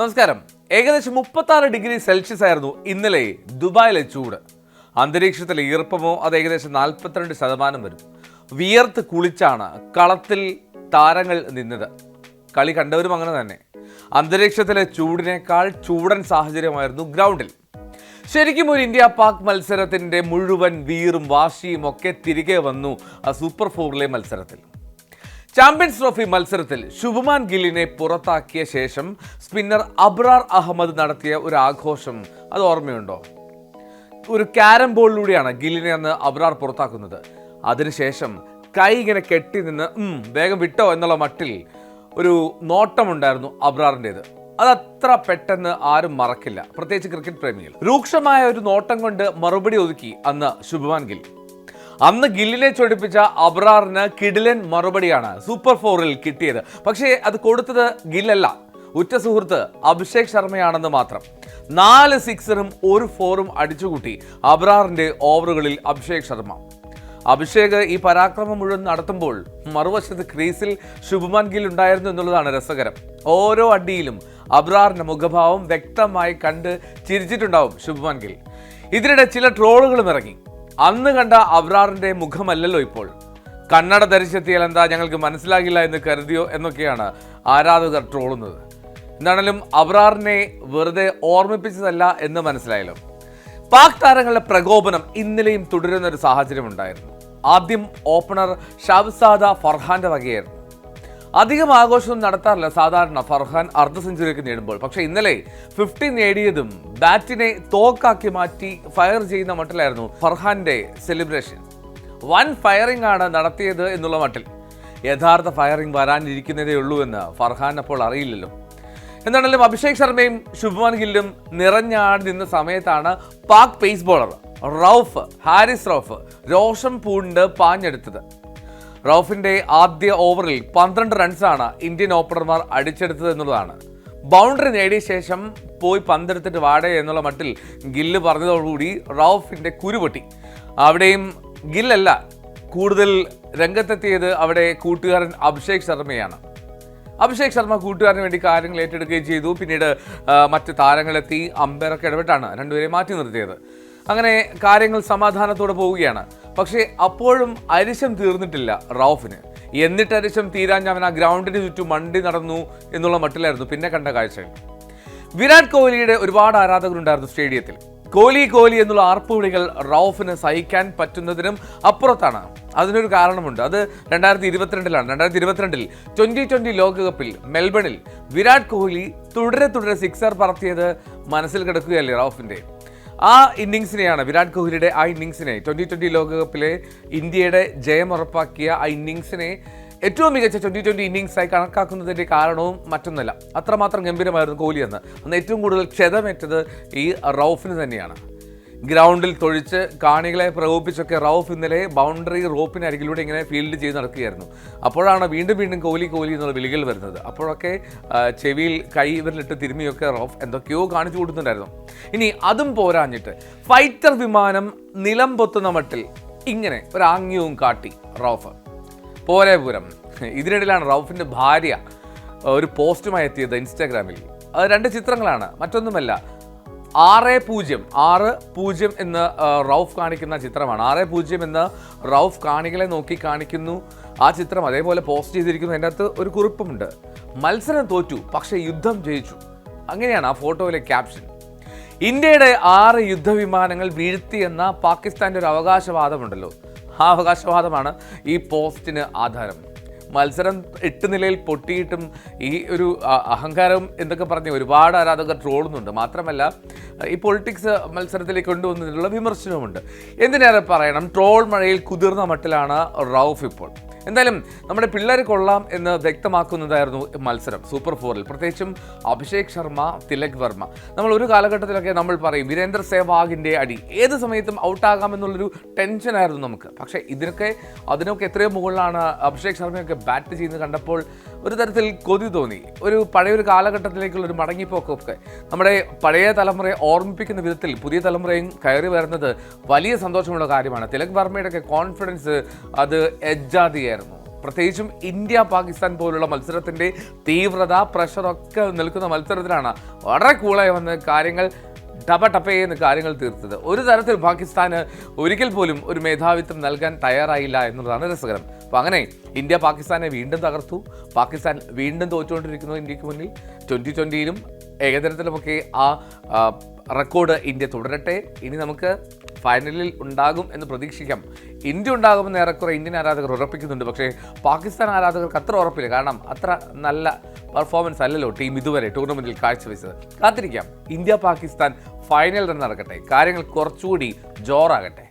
നമസ്കാരം. ഏകദേശം മുപ്പത്തി ആറ് ഡിഗ്രി സെൽഷ്യസ് ആയിരുന്നു ഇന്നലെ ദുബായിലെ ചൂട്. അന്തരീക്ഷത്തിലെ ഈർപ്പമോ അത് ഏകദേശം നാൽപ്പത്തിരണ്ട് ശതമാനം വരും. വിയർത്ത് കുളിച്ചാണ് കളത്തിൽ താരങ്ങൾ നിന്നത്. കളി കണ്ടവരും അങ്ങനെ തന്നെ. അന്തരീക്ഷത്തിലെ ചൂടിനേക്കാൾ ചൂടൻ സാഹചര്യമായിരുന്നു ഗ്രൗണ്ടിൽ. ശരിക്കും ഒരു ഇന്ത്യ പാക് മത്സരത്തിന്റെ മുഴുവൻ വീറും വാശിയും ഒക്കെ തിരികെ വന്നു സൂപ്പർ ഫോറിലെ മത്സരത്തിൽ. ചാമ്പ്യൻസ് ട്രോഫി മത്സരത്തിൽ ശുഭമാൻ ഗില്ലിനെ പുറത്താക്കിയ ശേഷം സ്പിന്നർ അബ്രാർ അഹമ്മദ് നടത്തിയ ഒരു ആഘോഷം. അത് ഓർമ്മയുണ്ടോ? ഒരു ക്യാരം ബോളിലൂടെയാണ് ഗില്ലിനെ അന്ന് അബ്രാർ പുറത്താക്കുന്നത്. അതിനുശേഷം കൈ ഇങ്ങനെ കെട്ടി നിന്ന് വേഗം വിട്ടോ എന്നുള്ള മട്ടിൽ ഒരു നോട്ടമുണ്ടായിരുന്നു അബ്രാറിന്റെത്. അത് അത്ര പെട്ടെന്ന് ആരും മറക്കില്ല. പ്രത്യേകിച്ച് ക്രിക്കറ്റ് പ്രേമികൾ. രൂക്ഷമായ ഒരു നോട്ടം കൊണ്ട് മറുപടി ഒതുക്കി അന്ന് ശുഭമാൻ ഗിൽ. അന്ന് ഗില്ലിനെ ചൊടിപ്പിച്ച അബ്രാറിന് കിഡിലൻ മറുപടിയാണ് സൂപ്പർ ഫോറിൽ കിട്ടിയത്. പക്ഷേ അത് കൊടുത്തത് ഗില്ലല്ല. ഉറ്റ സുഹൃത്ത് അഭിഷേക് ശർമ്മയാണെന്ന് മാത്രം. നാല് സിക്സറും ഒരു ഫോറും അടിച്ചുകൂട്ടി അബ്രാറിന്റെ ഓവറുകളിൽ അഭിഷേക് ശർമ്മ. അഭിഷേക് ഈ പരാക്രമം മുഴുവൻ നടത്തുമ്പോൾ മറുവശത്ത് ക്രീസിൽ ശുഭമാൻ ഗിൽ ഉണ്ടായിരുന്നു എന്നുള്ളതാണ് രസകരം. ഓരോ അടിയിലും അബ്രാറിന്റെ മുഖഭാവം വ്യക്തമായി കണ്ട് ചിരിച്ചിട്ടുണ്ടാവും ശുഭമാൻ ഗിൽ. ഇതിനിടെ ചില ട്രോളുകളും ഇറങ്ങി. അന്ന് കണ്ട അവറാറിന്റെ മുഖമല്ലല്ലോ ഇപ്പോൾ. കണ്ണട ധരിച്ചെത്തിയാൽ എന്താ ഞങ്ങൾക്ക് മനസ്സിലാകില്ല എന്ന് കരുതിയോ എന്നൊക്കെയാണ് ആരാധകർ ട്രോളുന്നത്. എന്താണെങ്കിലും അബ്രാറിനെ വെറുതെ ഓർമ്മിപ്പിച്ചതല്ല എന്ന് മനസ്സിലായല്ലോ. പാക് താരങ്ങളുടെ പ്രകോപനം ഇന്നലെയും തുടരുന്ന ഒരു സാഹചര്യം ഉണ്ടായിരുന്നു ആദ്യം ഓപ്പണർ ഷാബ്സാദ ഫർഹാന്റെ വകയായിരുന്നു. അധികം ആഘോഷം നടത്താറില്ല. സാധാരണ ഫർഹാൻ അർദ്ധ സെഞ്ചുറിയൊക്കെ നേടുമ്പോൾ. പക്ഷേ ഇന്നലെ ഫിഫ്റ്റി നേടിയതും ബാറ്റിനെ തോക്കാക്കി മാറ്റി ഫയർ ചെയ്യുന്ന മട്ടിലായിരുന്നു ഫർഹാന്റെ സെലിബ്രേഷൻ. വൻ ഫയറിംഗ് ആണ് നടത്തിയത് എന്നുള്ള മട്ടിൽ. യഥാർത്ഥ ഫയറിംഗ് വരാനിരിക്കുന്നതേ ഉള്ളൂ എന്ന് ഫർഹാൻ അപ്പോൾ അറിയില്ലല്ലോ. എന്താണെങ്കിലും അഭിഷേക് ശർമ്മയും ശുഭ്മാൻ ഗില്ലും നിറഞ്ഞാടി നിന്ന സമയത്താണ് പാക് പേസ് ബോളർ റൌഫ് ഹാരിസ് റൌഫ് രോഷം പൂണ്ട് പാഞ്ഞെടുത്തത്. റൌഫിന്റെ ആദ്യ ഓവറിൽ പന്ത്രണ്ട് റൺസാണ് ഇന്ത്യൻ ഓപ്പണർമാർ അടിച്ചെടുത്തത് എന്നുള്ളതാണ് ബൗണ്ടറി നേടിയ ശേഷം പോയി പന്തെടുത്തിട്ട് വാടേ എന്നുള്ള മട്ടിൽ ഗില്ല് പറഞ്ഞതോടുകൂടി റൌഫിന്റെ കുരുപൊട്ടി. അവിടെയും ഗില്ലല്ല കൂടുതൽ രംഗത്തെത്തിയത് അവിടെ കൂട്ടുകാരൻ അഭിഷേക് ശർമ്മയാണ്. അഭിഷേക് ശർമ്മ കൂട്ടുകാരന് വേണ്ടി കാര്യങ്ങൾ ഏറ്റെടുക്കുകയും ചെയ്തു. പിന്നീട് മറ്റ് താരങ്ങളെത്തി അമ്പയറൊക്കെ ഇടപെട്ടാണ് രണ്ടുപേരെ മാറ്റി നിർത്തിയത്. അങ്ങനെ കാര്യങ്ങൾ സമാധാനത്തോടെ പോവുകയാണ്. പക്ഷേ അപ്പോഴും അരിശം തീർന്നിട്ടില്ല റൌഫിന്. എന്നിട്ട് അരിശം തീരാൻ അവൻ ആ ഗ്രൗണ്ടിന് ചുറ്റും മണ്ടി നടന്നു എന്നുള്ള മട്ടിലായിരുന്നു പിന്നെ കണ്ട കാഴ്ചകൾ. വിരാട് കോഹ്ലിയുടെ ഒരുപാട് ആരാധകരുണ്ടായിരുന്നു സ്റ്റേഡിയത്തിൽ. കോഹ്ലി കോഹ്ലി എന്നുള്ള ആർപ്പുവിളികൾ റൌഫിന് സഹിക്കാൻ പറ്റുന്നതിനും അപ്പുറത്താണ്. അതിനൊരു കാരണമുണ്ട്. അത് രണ്ടായിരത്തി ഇരുപത്തിരണ്ടിലാണ് രണ്ടായിരത്തി ഇരുപത്തിരണ്ടിൽ ട്വന്റി ട്വന്റി ലോകകപ്പിൽ മെൽബണിൽ വിരാട് കോഹ്ലി തുടരെ തുടരെ സിക്സർ പറത്തിയത് മനസ്സിൽ കിടക്കുകയല്ലേ റൌഫിന്റെ? ആ ഇന്നിങ്സിനെയാണ് വിരാട് കോഹ്ലിയുടെ ആ ഇന്നിങ്സിനെ ട്വന്റി ട്വന്റി ലോകകപ്പിലെ ഇന്ത്യയുടെ ജയം ഉറപ്പാക്കിയ ആ ഇന്നിങ്സിനെ ഏറ്റവും മികച്ച ട്വന്റി ട്വന്റി ഇന്നിങ്സായി കണക്കാക്കുന്നതിന്റെ കാരണവും മറ്റൊന്നല്ല. അത്രമാത്രം ഗംഭീരമായിരുന്നു കോഹ്ലി എന്ന്. അന്ന് ഏറ്റവും കൂടുതൽ ക്ഷതമേറ്റത് ഈ റൌഫിന് തന്നെയാണ്. ഗ്രൗണ്ടിൽ തൊഴിച്ച് കാണികളെ പ്രകോപിപ്പിച്ചൊക്കെ റൌഫ് ഇന്നലെ ബൗണ്ടറി റോപ്പിനരികിലൂടെ ഇങ്ങനെ ഫീൽഡ് ചെയ്ത് നടക്കുകയായിരുന്നു. അപ്പോഴാണ് വീണ്ടും വീണ്ടും കോഹ്ലി കോഹ്ലി എന്നുള്ള വിളികൾ വരുന്നത്. അപ്പോഴൊക്കെ ചെവിയിൽ കൈ ഇവരിലിട്ട് തിരുമിയൊക്കെ റൌഫ് എന്തൊക്കെയോ കാണിച്ചു കൊടുത്തിട്ടുണ്ടായിരുന്നു. ഇനി അതും പോരാഞ്ഞിട്ട് ഫൈറ്റർ വിമാനം നിലം പൊത്തുന്ന മട്ടിൽ ഇങ്ങനെ ഒരു ആംഗ്യവും കാട്ടി റൌഫ്. പോരെ പൂരം. ഇതിനിടയിലാണ് റൌഫിന്റെ ഭാര്യ ഒരു പോസ്റ്റുമായി എത്തിയത് ഇൻസ്റ്റാഗ്രാമിൽ. രണ്ട് ചിത്രങ്ങളാണ് മറ്റൊന്നുമല്ല ആറ് പൂജ്യം ആറ് പൂജ്യം എന്ന് റൌഫ് കാണിക്കുന്ന ചിത്രമാണ്. ആറ് പൂജ്യം എന്ന് റൌഫ് കാണികളെ നോക്കി കാണിക്കുന്നു. ആ ചിത്രം അതേപോലെ പോസ്റ്റ് ചെയ്തിരിക്കുന്നു. അതിന്റെ അകത്ത് ഒരു കുറിപ്പുമുണ്ട്. മത്സരം തോറ്റു പക്ഷേ യുദ്ധം ജയിച്ചു. അങ്ങനെയാണ് ആ ഫോട്ടോയിലെ ക്യാപ്ഷൻ. ഇന്ത്യയുടെ ആറ് യുദ്ധവിമാനങ്ങൾ വീഴ്ത്തിയെന്ന പാകിസ്ഥാന്റെ ഒരു അവകാശവാദമുണ്ടല്ലോ. ആ അവകാശവാദമാണ് ഈ പോസ്റ്റിന് ആധാരം. മത്സരം എട്ട് നിലയിൽ പൊട്ടിയിട്ടും ഈ ഒരു അഹങ്കാരം എന്തൊക്കെ പറഞ്ഞ് ഒരുപാട് ആരാധകർ ട്രോളുന്നുണ്ട്. മാത്രമല്ല ഈ പൊളിറ്റിക്സ് മത്സരത്തിലേക്ക് കൊണ്ടുവന്നതിനുള്ള വിമർശനവുമുണ്ട്. എന്തിനേറെ പറയണം? ട്രോൾ മഴയിൽ കുതിർന്ന മട്ടിലാണ് റൌഫ് ഇപ്പോൾ. എന്തായാലും നമ്മുടെ പിള്ളേർ കൊള്ളാം എന്ന് വ്യക്തമാക്കുന്നതായിരുന്നു മത്സരം. സൂപ്പർ ഫോറിൽ. പ്രത്യേകിച്ചും അഭിഷേക് ശർമ്മ തിലക് വർമ്മ. നമ്മൾ ഒരു കാലഘട്ടത്തിലൊക്കെ നമ്മൾ പറയും വീരേന്ദ്ര സേവാഗിന്റെ അടി. ഏത് സമയത്തും ഔട്ടാകാമെന്നുള്ളൊരു ടെൻഷനായിരുന്നു നമുക്ക്. പക്ഷേ ഇതിനൊക്കെ അതിനൊക്കെ എത്രയോ മുകളിലാണ് അഭിഷേക് ശർമ്മയൊക്കെ ബാറ്റ് ചെയ്യുന്നത് കണ്ടപ്പോൾ ഒരു തരത്തിൽ കൊതി തോന്നി. ഒരു പഴയൊരു കാലഘട്ടത്തിലേക്കുള്ള ഒരു മടങ്ങിപ്പോക്കൊക്കെ നമ്മുടെ പഴയ തലമുറയെ ഓർമ്മിപ്പിക്കുന്ന വിധത്തിൽ പുതിയ തലമുറയും കയറി വരുന്നത് വലിയ സന്തോഷമുള്ള കാര്യമാണ്. തിലക് വർമ്മയുടെ ഒക്കെ കോൺഫിഡൻസ് അത് എജ്ജാതിയായിരുന്നു പ്രത്യേകിച്ചും ഇന്ത്യ പാകിസ്ഥാൻ പോലുള്ള മത്സരത്തിന്റെ തീവ്രത പ്രഷറൊക്കെ നിൽക്കുന്ന മത്സരത്തിലാണ് വളരെ കൂളായി വന്ന് കാര്യങ്ങൾ ടപ ടപ്പയെന്ന് കാര്യങ്ങൾ തീർത്തത്. ഒരു തരത്തിൽ പാകിസ്ഥാന് ഒരിക്കൽ പോലും ഒരു മേധാവിത്വം നൽകാൻ തയ്യാറായില്ല എന്നുള്ളതാണ് രസകരം. അപ്പോൾ അങ്ങനെ ഇന്ത്യ പാകിസ്ഥാനെ വീണ്ടും തകർത്തു. പാകിസ്ഥാൻ വീണ്ടും തോറ്റുകൊണ്ടിരിക്കുന്നു ഇന്ത്യയ്ക്ക് മുന്നിൽ. ട്വന്റി ട്വന്റിയിലും ഏകദിനത്തിലുമൊക്കെ ആ ആ, റെക്കോർഡ് ഇന്ത്യ തുടരട്ടെ. ഇനി നമുക്ക് ഫൈനലിൽ ഉണ്ടാകും എന്ന് പ്രതീക്ഷിക്കാം. ഇന്ത്യ ഉണ്ടാകുമെന്ന് ഏറെക്കുറെ ഇന്ത്യൻ ആരാധകർ ഉറപ്പിക്കുന്നുണ്ട്. പക്ഷേ പാകിസ്ഥാൻ ആരാധകർക്ക് അത്ര ഉറപ്പില്ല. കാരണം അത്ര നല്ല പെർഫോമൻസ് അല്ലല്ലോ ടീം ഇതുവരെ ടൂർണമെന്റിൽ കാഴ്ചവെച്ചത്. കാത്തിരിക്കാം. ഇന്ത്യ പാകിസ്ഥാൻ ഫൈനൽ തന്നെ നടക്കട്ടെ. കാര്യങ്ങൾ കുറച്ചുകൂടി ജോറാകട്ടെ.